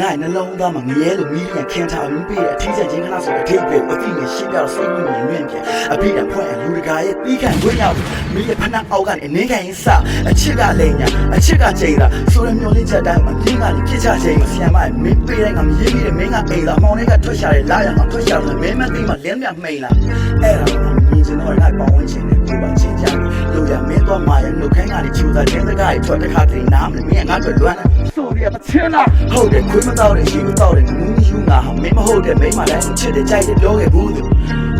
ငါ့ရဲ့နှလုံးသားမှာငရဲလိုမီးလျံခင်းထားပြီးပြည့်တဲ့အထီးချက်ချင်းခဏဆိုအထိပ်ပဲအသိငယ်ရှင်းပြတော့စိတ်ဝင်မြင်မြင်ပြန်အပြည့်အဖွင့်လူတကာရဲ့ပြီးခံခွင့်ရောက်မီးရဲ့ဖနှက်အောက်ကနေအနေခံရင်စအချစ်ကလည်းညာအချစ်ကချိန်တာဆိုရမျောလေးချက်တိုင်းအပြင်းကလည်းပြစ်ချချိန်ဆီယမ်မမင်းပေးတိုင်းကမရေးပြီးတဲ့မင်းကအိမ်လာမောင်လေးကထွက်ရှာတယ်လာရမှာထွက်ရှာတယ်မင်းမသိမှလင်းမြမိန်လာအဲ့ဒါကိုမြင်ချင်တော့ငါပေါင်းဝင်ချင်တယ်ကိုပါချင်းကြလို့ရမင်းတော့မာရဲ့နှုတ်ခမ်းကနေချူတာချင်းစကားတွေထွက်တခါတည်းနားမလဲမင်းကငါ့အတွက်လွမ်းတယ်ဆိုရမ ချင်းလားဟုတ်တယ်ခွေးမတော့တယ်ရှိမတော့တယ်ငူးယူငါဟာမင်းမဟုတ်တယ်မိမလည်းချစ်တယ်ကြိုက်တယ်ပြောခဲ့ဘူးသူ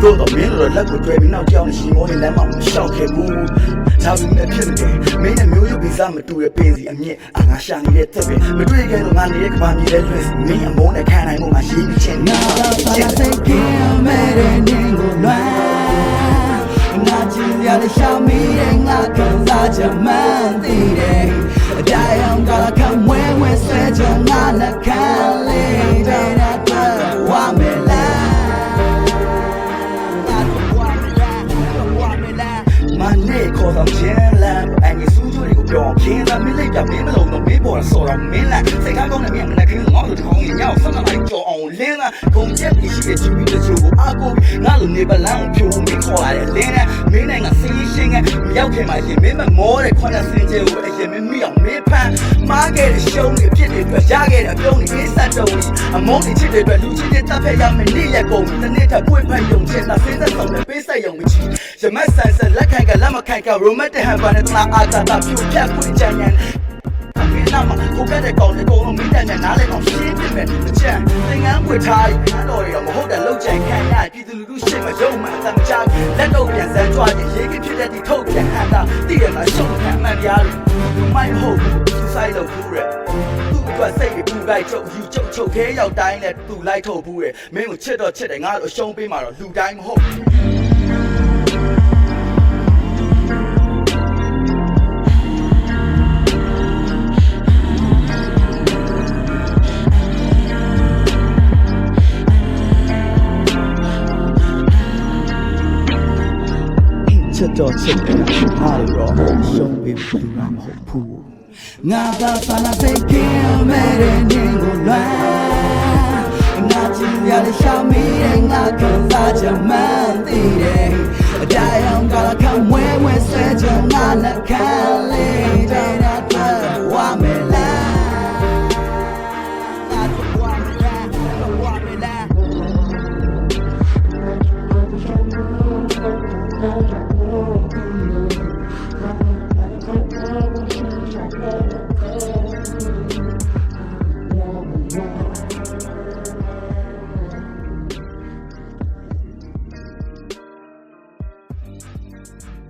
တို့တော့မင်းတို့လက်ကိုတွေ့ပြီးနောက်ကြောင်းရှိမောနေလမ်းမှာမလျှောက်ခဲ့ဘူးဒါပေမဲ့ဖြစ်နေတယ်မင်းနဲ့မျိုးရုပ်ဗီဇမတူတဲ့ပင်စီအမြင့်အာငါရှာနေတဲ့တက်ပဲမတွေ့ခဲ့လို့ငါနေတဲ့ကဘာမြေလဲလွှဲမင်းအမုန်းနဲ့ခံနိုင်မှုငါရှိပြီးချင်းငါ Nada para seguir mere ningún Nachi ya le shami en la casa chamantire Dai ပေါ်လာဆော်တော့မင်းလားစိတ်ကားကောင်းတဲ့မင်းမနဲ့ခင်းငေါ့လို့တကောင်းရင်ညောက်ဆက်လာလိုက်ကြော်အောင်လင်းလားဂုံချက်ပြီးရှိတဲ့ချူပြီးတဲ့ချိုးကိုအာကိုငါလိုနေပလန်းဖြိုးမင်းခေါ်လာတဲ့လင်းနဲ့မင်းနဲ့ငါစီးရှင်းကမရောက်ခင်မှာရှင်မင်းမမောတဲ့ခွန်းနဲ့စင်ကြယ်ကိုအရင်မင်းမိအောင်မင်းဖန်မားခဲ့တဲ့ရှုံးတွေဖြစ်တဲ့အတွက်ရခဲ့တဲ့အပြုံးတွေအေးဆက်တုံးအမုန်းတွေချစ်တဲ့အတွက်လူချင်းတွေတပ်ဖက်ရမယ်နေ့ရက်ကုန်တနေ့ထပ်ပွင့်ဖက်ယုံချင်တာစင်းသက်ဆောင်တဲ့ပေးဆက်ယုံမချီရမတ်ဆန်ဆန်လက်ခံကလက်မခံကရိုမတ်တဲ့ဟန်ပါနဲ့တလားအာတာတာဖြူဖြတ်ခွင့်ချန်ညာမ င်းနာမကိုကတဲ့ကောင်တဲ့ကောင်လုံးမိတန်နဲ့နားလဲအောင်ရှင်းပြမယ်အချမ်းသင်္ကန်းဝတ်ထားပြီးခန်းတော်တွေတော့မဟုတ်တဲ့လောက်ချင်ခံရပြည်သူလူထုရှေ့မှာရုံမှန်အသမချလက်တော့ပြန်စမ်းကြွားရင်ရေးကဖြစ်တဲ့ဒီထုတ်ပြန်ဟန်တာတည်ရမှာရှုံးခံမှန်တရားတွေမိုင်းဟုတ်သူဆိုင်လို့ဘူးရဲသူ့အတွက်စိတ်တွေပူလိုက်ချုပ်ယူချုပ်ချုပ်ခဲရောက်တိုင်းနဲ့သူလိုက်ထုတ်ဘူးရဲမင်းကိုချစ်တော့ချစ်တယ်ငါတို့အရှုံးပေးမှာတော့လူတိုင်းမဟုတ် ချစ်တော့ချစ်တယ်ဟာလို့တော့ရှုံးပေးဘူးမှမဟုတ်ဘူး Nada para seguir mere ningún Nachi ya le shami en la casa chamantire Dai am gala kam we we se jona na kale you